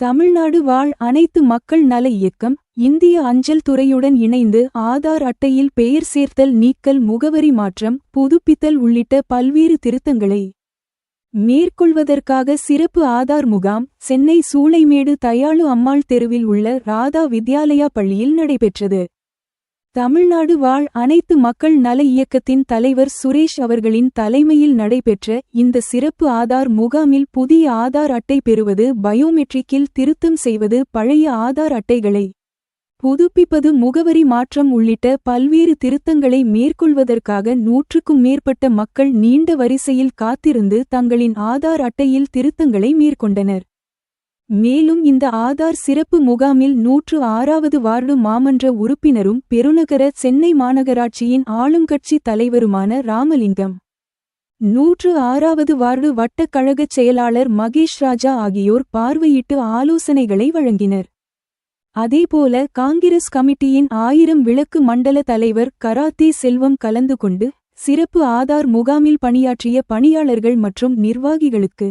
தமிழ்நாடு வாழ் அனைத்து மக்கள் நல இயக்கம் இந்திய அஞ்சல் துறையுடன் இணைந்து ஆதார் அட்டையில் பெயர் சேர்த்தல் நீக்கல் முகவரி மாற்றம் புதுப்பித்தல் உள்ளிட்ட பல்வேறு திருத்தங்களை மேற்கொள்வதற்காக சிறப்பு ஆதார் முகாம் சென்னை சூளைமேடு தயாளு அம்மாள் தெருவில் உள்ள ராதா வித்யாலயா பள்ளியில் நடைபெற்றது. தமிழ்நாடு வாழ் அனைத்து மக்கள் நல இயக்கத்தின் தலைவர் சுரேஷ் அவர்களின் தலைமையில் நடைபெற்ற இந்த சிறப்பு ஆதார் முகாமில் புதிய ஆதார் அட்டை பெறுவது பயோமெட்ரிக்கில் திருத்தம் செய்வது பழைய ஆதார் அட்டைகளை புதுப்பிப்பது முகவரி மாற்றம் உள்ளிட்ட பல்வேறு திருத்தங்களை மேற்கொள்வதற்காக நூற்றுக்கும் மேற்பட்ட மக்கள் நீண்ட வரிசையில் காத்திருந்து தங்களின் ஆதார் அட்டையில் திருத்தங்களை மேற்கொண்டனர். மேலும் இந்த ஆதார் சிறப்பு முகாமில் நூற்று ஆறாவது வார்டு மாமன்ற உறுப்பினரும் பெருநகர சென்னை மாநகராட்சியின் ஆளுங்கட்சி தலைவருமான ராமலிங்கம். நூற்று ஆறாவது வார்டு வட்டக்கழகச் செயலாளர் மகேஷ் ராஜா ஆகியோர் பார்வையிட்டு ஆலோசனைகளை வழங்கினர். அதேபோல காங்கிரஸ் கமிட்டியின் ஆயிரம் விளக்கு மண்டல தலைவர் கராத்தே செல்வம் கலந்து கொண்டு சிறப்பு ஆதார் முகாமில் பணியாற்றிய பணியாளர்கள் மற்றும் நிர்வாகிகளுக்கு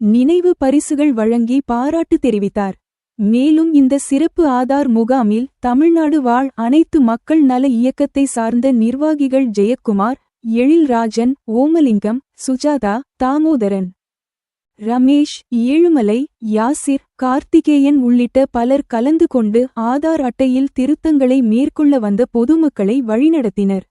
நினைவு பரிசுகள் வழங்கி பாராட்டு தெரிவித்தார். மேலும் இந்த சிறப்பு ஆதார் முகாமில் தமிழ்நாடு வாழ் அனைத்து மக்கள் நல இயக்கத்தை சார்ந்த நிர்வாகிகள் ஜெயக்குமார் எழில்ராஜன் ஓமலிங்கம் சுஜாதா தாமோதரன் ரமேஷ் ஏழுமலை யாசிர் கார்த்திகேயன் உள்ளிட்ட பலர் கலந்து கொண்டு ஆதார் அட்டையில் திருத்தங்களை மேற்கொள்ள வந்த பொதுமக்களை வழிநடத்தினர்.